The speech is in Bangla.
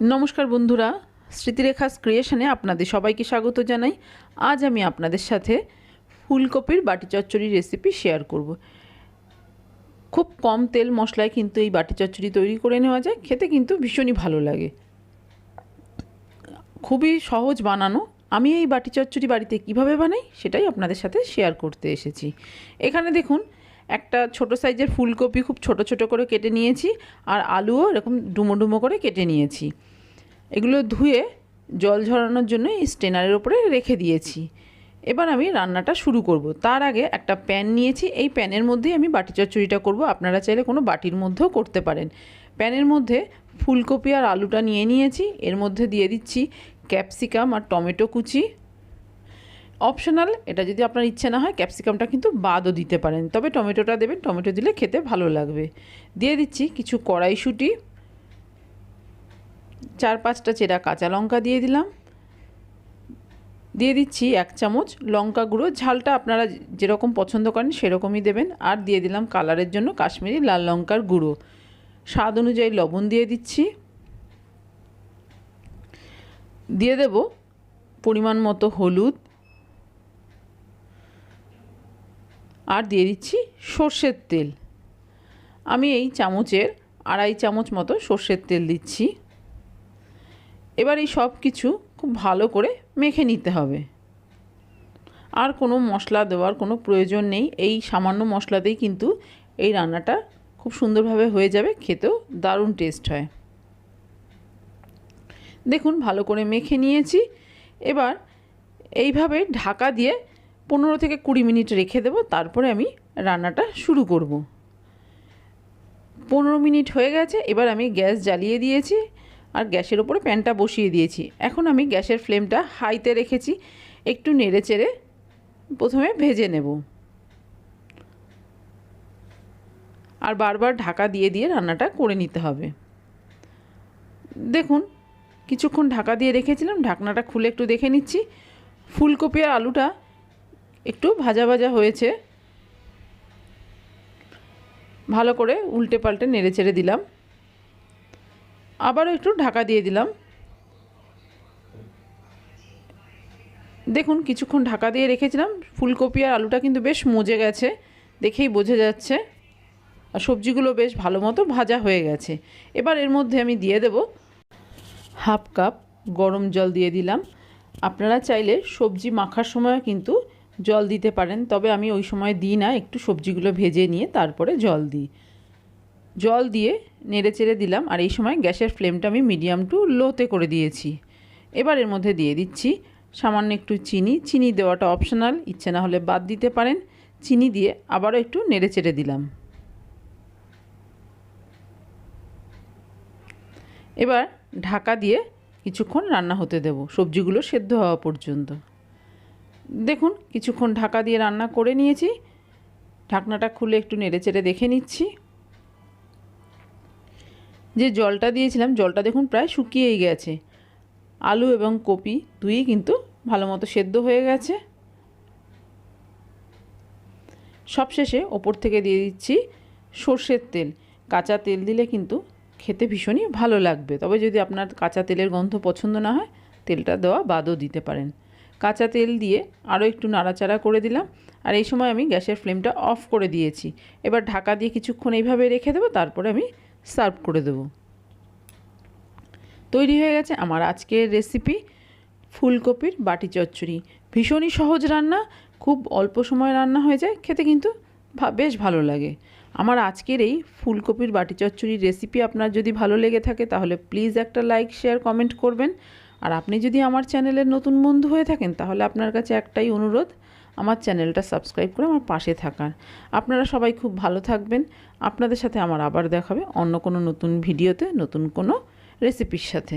নমস্কার বন্ধুরা, স্মৃতিরেখাস ক্রিয়েশনে আপনাদের সবাইকে স্বাগত জানাই। আজ আমি আপনাদের সাথে ফুলকপির বাটি চচ্চড়ি রেসিপি শেয়ার করব। খুব কম তেল মশলায় কিন্তু এই বাটি চচ্চড়ি তৈরি করে নেওয়া যায়, খেতে কিন্তু ভীষণই ভালো লাগে। খুবই সহজ বানানো। আমি এই বাটি চচ্চড়ি বাড়িতে কীভাবে বানাই সেটাই আপনাদের সাথে শেয়ার করতে এসেছি। এখানে দেখুন একটা ছোট সাইজের ফুলকপি খুব ছোট ছোট করে কেটে নিয়েছি আর আলুও এরকম ডুমো ডুমো করে কেটে নিয়েছি। এগুলো ধুয়ে জল ঝরানোর জন্য এই স্টেনারের ওপরে রেখে দিয়েছি। এবার আমি রান্নাটা শুরু করব। তার আগে একটা প্যান নিয়েছি। এই প্যানের মধ্যেই আমি বাটি চচ্চড়িটা করব। আপনারা চাইলে কোনো বাটির মধ্যেও করতে পারেন। প্যানের মধ্যে ফুলকপি আর আলুটা নিয়ে নিয়েছি। এর মধ্যে দিয়ে দিচ্ছি ক্যাপসিকাম আর টমেটো কুচি। অপশনাল এটা যদি আপনার ইচ্ছে না হয় ক্যাপসিকামটা কিন্তু বাদও দিতে পারেন। তবে টমেটোটা দেবেন, টমেটো দিলে খেতে ভালো লাগবে। দিয়ে দিচ্ছি কিছু কড়াইশুঁটি। চার পাঁচটা চেরা কাঁচা লঙ্কা দিয়ে দিলাম। দিয়ে দিচ্ছি এক চামচ লঙ্কা গুঁড়ো। ঝালটা আপনারা যেরকম পছন্দ করেন সেরকমই দেবেন। আর দিয়ে দিলাম কালারের জন্য কাশ্মীরি লাল লঙ্কার গুঁড়ো। স্বাদ অনুযায়ী লবণ দিয়ে দিচ্ছি। দিয়ে দেব পরিমাণ মতো হলুদ আর দিয়ে দিচ্ছি সর্ষের তেল। আমি এই চামচের আড়াই চামচ মতো সর্ষের তেল দিচ্ছি। এবার এই সব কিছু খুব ভালো করে মেখে নিতে হবে। আর কোনো মশলা দেওয়ার কোনো প্রয়োজন নেই। এই সামান্য মশলাতেই কিন্তু এই রান্নাটা খুব সুন্দরভাবে হয়ে যাবে, খেতেও দারুণ টেস্ট হয়। দেখুন, ভালো করে মেখে নিয়েছি। এবার এইভাবে ঢাকা দিয়ে পনেরো থেকে কুড়ি মিনিট রেখে দেবো, তারপরে আমি রান্নাটা শুরু করব। পনেরো মিনিট হয়ে গেছে, এবার আমি গ্যাস জ্বালিয়ে দিয়েছি আর গ্যাসের ওপরে প্যানটা বসিয়ে দিয়েছি। এখন আমি গ্যাসের ফ্লেমটা হাইতে রেখেছি, একটু নেড়ে চেড়ে প্রথমে ভেজে নেব। আর বারবার ঢাকা দিয়ে দিয়ে রান্নাটা করে নিতে হবে। দেখুন, কিছুক্ষণ ঢাকা দিয়ে রেখেছিলাম, ঢাকনাটা খুলে একটু দেখে নিচ্ছি। ফুলকপি আর আলুটা একটু ভাজা ভাজা হয়েছে। ভালো করে উল্টে পাল্টে নেড়ে চেড়ে দিলাম। আবারও একটু ঢাকা দিয়ে দিলাম। দেখুন কিছুক্ষণ ঢাকা দিয়ে রেখেছিলাম। ফুলকপি আর আলুটা কিন্তু বেশ মজে গেছে, দেখেই বোঝা যাচ্ছে। আর সবজিগুলো বেশ ভালো মতো ভাজা হয়ে গেছে। এবার এর মধ্যে আমি দিয়ে দেব হাফ কাপ গরম জল দিয়ে দিলাম। আপনারা চাইলে সবজি মাখার সময় কিন্তু জল দিতে পারেন। তবে আমি ওই সময় দিই না, একটু সবজিগুলো ভেজে নিয়ে তারপরে জল দিই। জল দিয়ে নেড়ে চেড়ে দিলাম, আর এই সময় গ্যাসের ফ্লেমটা আমি মিডিয়াম টু লোতে করে দিয়েছি। এবার এর মধ্যে দিয়ে দিচ্ছি সামান্য একটু চিনি। চিনি দেওয়াটা অপশনাল, ইচ্ছে না হলে বাদ দিতে পারেন। চিনি দিয়ে আবারও একটু নেড়ে চেড়ে দিলাম। এবার ঢাকা দিয়ে কিছুক্ষণ রান্না হতে দেব। সবজিগুলো সেদ্ধ হওয়া পর্যন্ত। দেখুন, কিছুক্ষণ ঢাকা দিয়ে রান্না করে নিয়েছি। ঢাকনাটা খুলে একটু নেড়ে চেড়ে দেখে নিচ্ছি। যে জলটা দিয়েছিলাম, জলটা দেখুন প্রায় শুকিয়েই গেছে। আলু এবং কপি দুই কিন্তু ভালো মতো সেদ্ধ হয়ে গেছে। সবশেষে ওপর থেকে দিয়ে দিচ্ছি সর্ষের তেল। কাঁচা তেল দিলে কিন্তু খেতে ভীষণই ভালো লাগবে। তবে যদি আপনার কাঁচা তেলের গন্ধ পছন্দ না হয়, তেলটা দেওয়া বাদও দিতে পারেন। কাঁচা তেল দিয়ে আরও একটু নাড়াচাড়া করে দিলাম। আর এই সময় আমি গ্যাসের ফ্লেমটা অফ করে দিয়েছি। এবার ঢাকা দিয়ে কিছুক্ষণ এইভাবে রেখে দেবো, তারপরে আমি সার্ভ করে দেবো। তৈরি হয়ে গেছে আমার আজকের রেসিপি ফুলকপির বাটি চচ্চড়ি। ভীষণই সহজ রান্না, খুব অল্প সময় রান্না হয়ে যায়, খেতে কিন্তু বেশ ভালো লাগে। আমার আজকের এই ফুলকপির বাটি চচ্চড়ির রেসিপি আপনার যদি ভালো লেগে থাকে, তাহলে প্লিজ একটা লাইক, শেয়ার, কমেন্ট করবেন। আর আপনি যদি আমার চ্যানেলের নতুন বন্ধু হয়ে থাকেন, তাহলে আপনার কাছে একটাই অনুরোধ, আমার চ্যানেলটা সাবস্ক্রাইব করে আমার পাশে থাকার। আপনারা সবাই খুব ভালো থাকবেন। আপনাদের সাথে আমার আবার দেখাবে অন্য কোনো নতুন ভিডিওতে, নতুন কোনো রেসিপির সাথে।